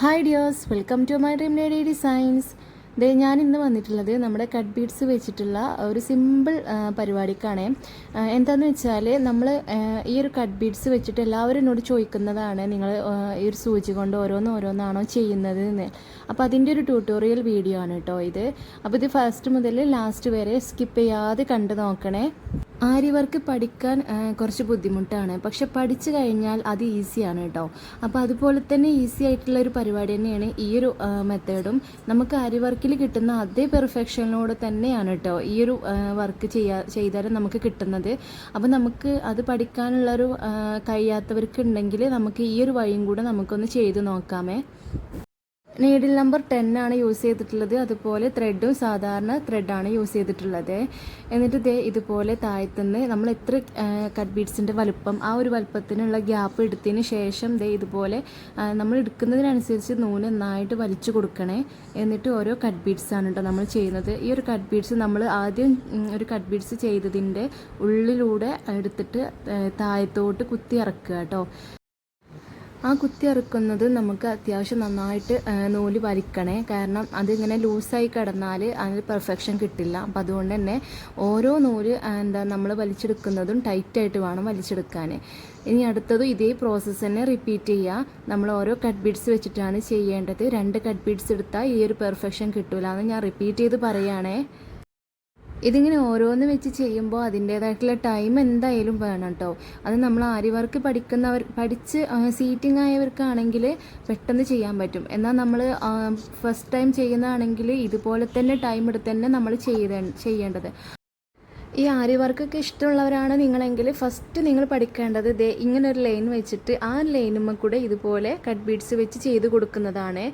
Hi dears welcome to my dream lady designs ദേ ഞാൻ ഇന്ന് വന്നിട്ടുള്ളത് നമ്മുടെ കട്ട് ബീഡ്സ് വെച്ചിട്ടുള്ള ഒരു സിമ്പിൾ പരിപാടിക്കാണ്. എന്താന്ന് വെച്ചാൽ നമ്മൾ ഈ ഒരു കട്ട് ബീഡ്സ് വെച്ചിട്ട് എല്ലാവരും എന്നോട് ചോദിക്കുന്നതാണ് നിങ്ങൾ ഈ ഒരു സൂചി കൊണ്ട് ഓരോന്ന് ഓരോന്നാണോ ചെയ്യുന്നത് എന്ന്. അപ്പോൾ അതിന്റെ ഒരു ട്യൂട്ടോറിയൽ വീഡിയോ ആണ് കേട്ടോ ഇത്. അപ്പോൾ ഇത് ഫസ്റ്റ് മുതൽ ലാസ്റ്റ് വരെ സ്കിപ്പ് ചെയ്യാതെ കണ്ടു നോക്കണേ. ആരി വർക്ക് പഠിക്കാൻ കുറച്ച് ബുദ്ധിമുട്ടാണ്. പക്ഷെ പഠിച്ചു കഴിഞ്ഞാൽ അത് ഈസിയാണ് കേട്ടോ അപ്പോൾ അതുപോലെ തന്നെ ഈസി ആയിട്ടുള്ള ഒരു പരിപാടി തന്നെയാണ് ഈ ഒരു മെത്തേഡും. നമുക്ക് ആര്യവർക്കിൽ കിട്ടുന്ന അതേ പെർഫെക്ഷനോട് തന്നെയാണ് കേട്ടോ ഈ ഒരു വർക്ക് ചെയ്യാ ചെയ്താലും നമുക്ക് കിട്ടുന്നത്. അപ്പോൾ നമുക്ക് അത് പഠിക്കാനുള്ളൊരു കഴിയാത്തവർക്ക് ഉണ്ടെങ്കിൽ നമുക്ക് ഈ ഒരു വഴിയും കൂടെ നമുക്കൊന്ന് ചെയ്ത് നോക്കാമേ. നീഡിൽ നമ്പർ ടെൻ ആണ് യൂസ് ചെയ്തിട്ടുള്ളത്. അതുപോലെ ത്രെഡും സാധാരണ ത്രെഡാണ് യൂസ് ചെയ്തിട്ടുള്ളത്. എന്നിട്ട് ദേ ഇതുപോലെ താഴത്തുനിന്ന് നമ്മൾ എത്ര കട്ട് ബീഡ്സിന്റെ വലുപ്പം ആ ഒരു വലുപ്പത്തിനുള്ള ഗ്യാപ്പ് എടുത്തതിന് ശേഷം ദേ ഇതുപോലെ നമ്മൾ എടുക്കുന്നതിനനുസരിച്ച് നൂൽ നന്നായിട്ട് വലിച്ചു കൊടുക്കണേ. എന്നിട്ട് ഓരോ കട്ട് ബീഡ്സ് ആണ് കേട്ടോ നമ്മൾ ചെയ്യുന്നത്. ഈ ഒരു കട്ട് ബീഡ്സ് നമ്മൾ ആദ്യം ഒരു കട്ട് ബീഡ്സ് ചെയ്തതിന്റെ ഉള്ളിലൂടെ എടുത്തിട്ട് താഴത്തോട്ട് കുത്തി ഇറക്കുക കേട്ടോ ആ കുത്തി ഇറക്കുന്നത് നമുക്ക് അത്യാവശ്യം നന്നായിട്ട് നൂൽ വലിക്കണേ. കാരണം അതിങ്ങനെ ലൂസായി കിടന്നാൽ അതിന് പെർഫെക്ഷൻ കിട്ടില്ല. അപ്പം അതുകൊണ്ട് തന്നെ ഓരോ നൂൽ എന്താ നമ്മൾ വലിച്ചെടുക്കുന്നതും ടൈറ്റായിട്ട് വേണം വലിച്ചെടുക്കാൻ ഇനി അടുത്തതും ഇതേ പ്രോസസ്സ് തന്നെ റിപ്പീറ്റ് ചെയ്യുക നമ്മൾ ഓരോ കട്ട് ബീഡ്സ് വെച്ചിട്ടാണ് ചെയ്യേണ്ടത്. രണ്ട് കട്ട് ബീഡ്സ് എടുത്താൽ ഈ ഒരു പെർഫെക്ഷൻ കിട്ടില്ല എന്ന് ഞാൻ റിപ്പീറ്റ് ചെയ്ത് പറയുകയാണേ ഇതിങ്ങനെ ഓരോന്ന് വെച്ച് ചെയ്യുമ്പോൾ അതിന്റേതായിട്ടുള്ള ടൈം എന്തായാലും വേണം കേട്ടോ അത് നമ്മൾ ആരി വർക്ക് പഠിക്കുന്നവർ പഠിച്ച് സീറ്റിംഗ് ആയവർക്കാണെങ്കിൽ പെട്ടെന്ന് ചെയ്യാൻ പറ്റും. എന്നാൽ നമ്മൾ ഫസ്റ്റ് ടൈം ചെയ്യുന്നതാണെങ്കിൽ ഇതുപോലെ തന്നെ ടൈം എടുത്ത് തന്നെ നമ്മൾ ചെയ്ത ചെയ്യേണ്ടത്. ഈ ആരി വർക്കൊക്കെ ഇഷ്ടമുള്ളവരാണ് നിങ്ങളെങ്കിൽ ഫസ്റ്റ് നിങ്ങൾ പഠിക്കേണ്ടത് ദേ ഇങ്ങനൊരു ലൈൻ വെച്ചിട്ട് ആ ലൈനുമ്മ കൂടെ ഇതുപോലെ കട്ട് ബീഡ്സ് വെച്ച് ചെയ്ത് കൊടുക്കുന്നതാണ്.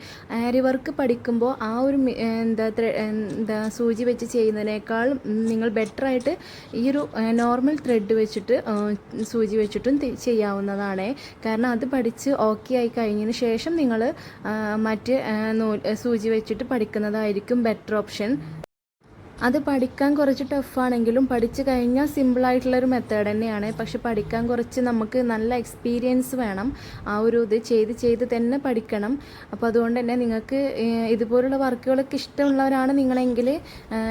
ആരി വർക്ക് പഠിക്കുമ്പോൾ ആ ഒരു എന്താ എന്താ സൂചി വെച്ച് ചെയ്യുന്നതിനേക്കാൾ നിങ്ങൾ ബെറ്റർ ആയിട്ട് ഈ ഒരു നോർമൽ ത്രെഡ് വെച്ചിട്ട് സൂചി വെച്ചിട്ടും ചെയ്യാവുന്നതാണ്. കാരണം അത് പഠിച്ച് ഓക്കെ ആയി കഴിഞ്ഞതിന് ശേഷം നിങ്ങൾ മറ്റ് സൂചി വെച്ചിട്ട് പഠിക്കുന്നതായിരിക്കും ബെറ്റർ ഓപ്ഷൻ അത് പഠിക്കാൻ കുറച്ച് ടഫാണെങ്കിലും പഠിച്ചു കഴിഞ്ഞാൽ സിമ്പിളായിട്ടുള്ളൊരു മെത്തേഡ് തന്നെയാണ്. പക്ഷെ പഠിക്കാൻ കുറച്ച് നമുക്ക് നല്ല എക്സ്പീരിയൻസ് വേണം. ആ ഒരു ഇത് ചെയ്ത് ചെയ്ത് തന്നെ പഠിക്കണം. അപ്പോൾ അതുകൊണ്ട് തന്നെ നിങ്ങൾക്ക് ഇതുപോലുള്ള വർക്കുകളൊക്കെ ഇഷ്ടമുള്ളവരാണ് നിങ്ങളെങ്കിൽ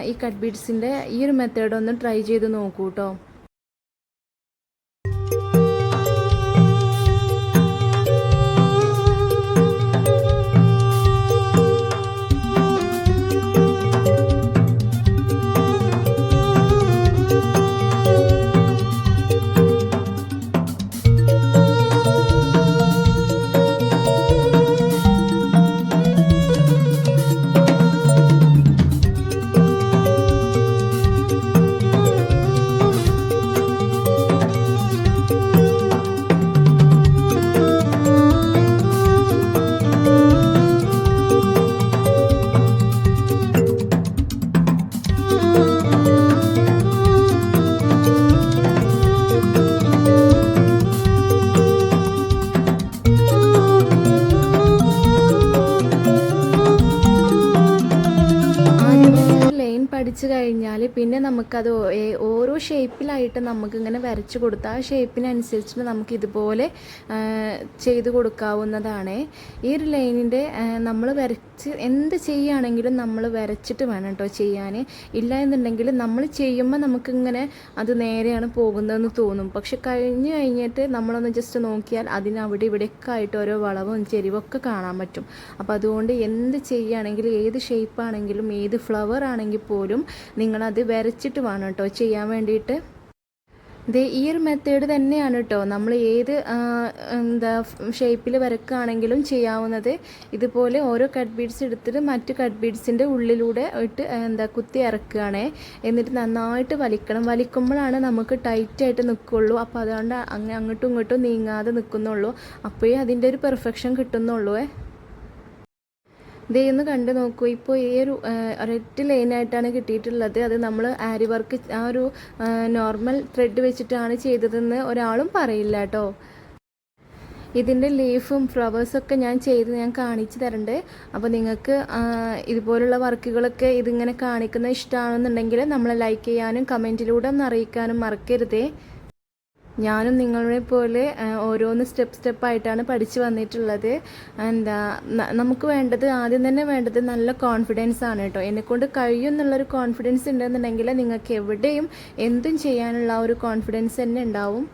ഈ കട്ട് ബീഡ്സിന്റെ ഈ ഒരു മെത്തേഡ് ഒന്ന് ട്രൈ ചെയ്ത് നോക്കൂ കേട്ടോ നമുക്കത് ഓരോ ഷേപ്പിലായിട്ട് നമുക്കിങ്ങനെ വരച്ച് കൊടുത്ത് ആ ഷേപ്പിനനുസരിച്ചിട്ട് നമുക്ക് ഇതുപോലെ ചെയ്ത് കൊടുക്കാവുന്നതാണ്. ഈ ഒരു ലൈനിന്റെ നമ്മൾ വരച്ച് എന്ത് ചെയ്യുകയാണെങ്കിലും നമ്മൾ വരച്ചിട്ട് വേണം കേട്ടോ ചെയ്യാൻ ഇല്ല എന്നുണ്ടെങ്കിൽ നമ്മൾ ചെയ്യുമ്പോൾ നമുക്കിങ്ങനെ അത് നേരെയാണ് പോകുന്നതെന്ന് തോന്നും. പക്ഷെ കഴിഞ്ഞ് കഴിഞ്ഞിട്ട് നമ്മളൊന്ന് ജസ്റ്റ് നോക്കിയാൽ അതിനവിടെ ഇവിടെയൊക്കെ ആയിട്ട് ഓരോ വളവും ചെരിവൊക്കെ കാണാൻ പറ്റും. അപ്പോൾ അതുകൊണ്ട് എന്ത് ചെയ്യുകയാണെങ്കിലും ഏത് ഷേപ്പാണെങ്കിലും ഏത് ഫ്ലവർ ആണെങ്കിൽ പോലും നിങ്ങളത് വരച്ചിട്ട് വേണം കേട്ടോ ചെയ്യാൻ വേണ്ടിയിട്ട്. ദേ ഈ ഒരു മെത്തേഡ് തന്നെയാണ് കേട്ടോ നമ്മൾ ഏത് എന്താ ഷേപ്പിൽ വരക്കുകയാണെങ്കിലും ചെയ്യാവുന്നത്. ഇതുപോലെ ഓരോ കട്ട് ബീഡ്സ് എടുത്തിട്ട് മറ്റ് കട്ട് ബീഡ്സിന്റെ ഉള്ളിലൂടെ ഇട്ട് എന്താ കുത്തി ഇറക്കുകയാണേ. എന്നിട്ട് നന്നായിട്ട് വലിക്കണം. വലിക്കുമ്പോഴാണ് നമുക്ക് ടൈറ്റായിട്ട് നിൽക്കുള്ളൂ അപ്പോൾ അതുകൊണ്ട് അങ്ങ് അങ്ങോട്ടും ഇങ്ങോട്ടും നീങ്ങാതെ നിൽക്കുന്നുള്ളൂ അപ്പോഴേ അതിന്റെ ഒരു പെർഫെക്ഷൻ കിട്ടുന്നുള്ളൂ ദേ ഒന്ന് കണ്ടു നോക്കൂ. ഇപ്പോൾ ഈ ഒരു ഒരൊറ്റ ലൈനായിട്ടാണ് കിട്ടിയിട്ടുള്ളത്. അത് നമ്മൾ ആരി വർക്ക് ആ ഒരു നോർമൽ ത്രെഡ് വെച്ചിട്ടാണ് ചെയ്തതെന്ന് ഒരാളും പറയില്ല കേട്ടോ. ഇതിന്റെ ലീഫും ഫ്ലവേഴ്സൊക്കെ ഞാൻ ചെയ്ത് ഞാൻ കാണിച്ചു തരണ്ട്. അപ്പോൾ നിങ്ങൾക്ക് ഇതുപോലുള്ള വർക്കുകളൊക്കെ ഇതിങ്ങനെ കാണിക്കുന്ന ഇഷ്ടമാണെന്നുണ്ടെങ്കിൽ നമ്മളെ ലൈക്ക് ചെയ്യാനും കമന്റിലൂടെ ഒന്ന് അറിയിക്കാനും മറക്കരുതേ. ഞാനും നിങ്ങളെ പോലെ ഓരോന്ന് സ്റ്റെപ്പ് സ്റ്റെപ്പായിട്ടാണ് പഠിച്ചു വന്നിട്ടുള്ളത്. എന്താ നമുക്ക് വേണ്ടത് ആദ്യം തന്നെ വേണ്ടത് നല്ല കോൺഫിഡൻസ് ആണ് കേട്ടോ. എന്നെക്കൊണ്ട് കഴിയും എന്നുള്ളൊരു കോൺഫിഡൻസ് ഉണ്ടെന്നുണ്ടെങ്കിൽ നിങ്ങൾക്ക് എവിടെയും എന്തും ചെയ്യാനുള്ള ഒരു കോൺഫിഡൻസ് തന്നെ ഉണ്ടാവും.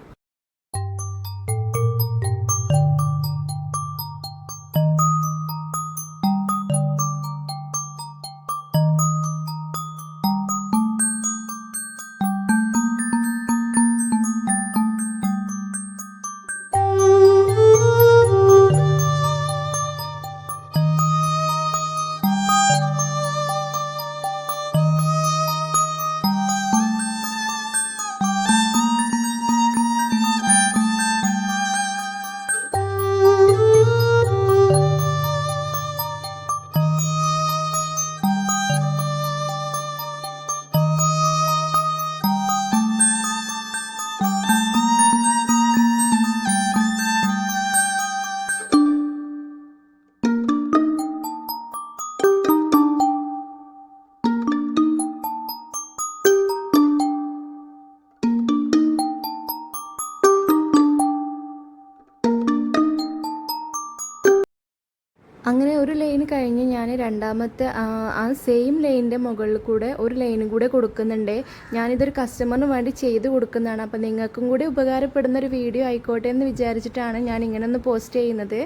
അങ്ങനെ ഒരു ലൈൻ കഴിഞ്ഞ് ഞാൻ രണ്ടാമത്തെ ആ, സെയിം ലൈനിന്റെ മുകളിൽ കൂടെ ഒരു ലൈനും കൂടെ കൊടുക്കുന്നുണ്ട്. ഞാനിതൊരു കസ്റ്റമറിന് വേണ്ടി ചെയ്ത് കൊടുക്കുന്നതാണ്. അപ്പോൾ നിങ്ങൾക്കും കൂടി ഉപകാരപ്പെടുന്ന ഒരു വീഡിയോ ആയിക്കോട്ടെ എന്ന് വിചാരിച്ചിട്ടാണ് ഞാൻ ഇങ്ങനെ ഒന്ന് പോസ്റ്റ് ചെയ്യുന്നത്.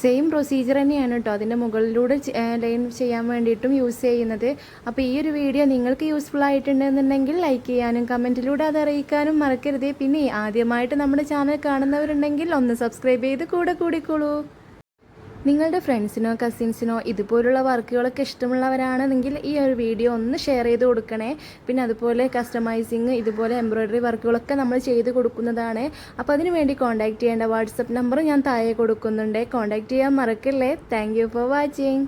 സെയിം പ്രൊസീജിയർ തന്നെയാണ് കേട്ടോ അതിന്റെ മുകളിലൂടെ ലൈൻ ചെയ്യാൻ വേണ്ടിയിട്ടും യൂസ് ചെയ്യുന്നത്. അപ്പോൾ ഈ ഒരു വീഡിയോ നിങ്ങൾക്ക് യൂസ്ഫുൾ ആയിട്ടുണ്ടെന്നുണ്ടെങ്കിൽ ലൈക്ക് ചെയ്യാനും കമന്റിലൂടെ അത് അറിയിക്കാനും മറക്കരുത്. പിന്നെ ആദ്യമായിട്ട് നമ്മുടെ ചാനൽ കാണുന്നവരുണ്ടെങ്കിൽ ഒന്ന് സബ്സ്ക്രൈബ് ചെയ്ത് കൂടെ കൂടിക്കോളൂ. നിങ്ങളുടെ ഫ്രണ്ട്സിനോ കസിൻസിനോ ഇതുപോലുള്ള വർക്കുകളൊക്കെ ഇഷ്ടമുള്ളവരാണെന്നെങ്കിൽ ഈ ഒരു വീഡിയോ ഒന്ന് ഷെയർ ചെയ്ത് കൊടുക്കണേ. പിന്നെ അതുപോലെ കസ്റ്റമൈസിങ് ഇതുപോലെ എംബ്രോയ്ഡറി വർക്കുകളൊക്കെ നമ്മൾ ചെയ്ത് കൊടുക്കുന്നതാണ്. അപ്പോൾ അതിന് വേണ്ടി കോൺടാക്റ്റ് ചെയ്യേണ്ട വാട്സപ്പ് നമ്പർ ഞാൻ താഴെ കൊടുക്കുന്നുണ്ട്. കോൺടാക്റ്റ് ചെയ്യാൻ മറക്കല്ലേ. Thank for watching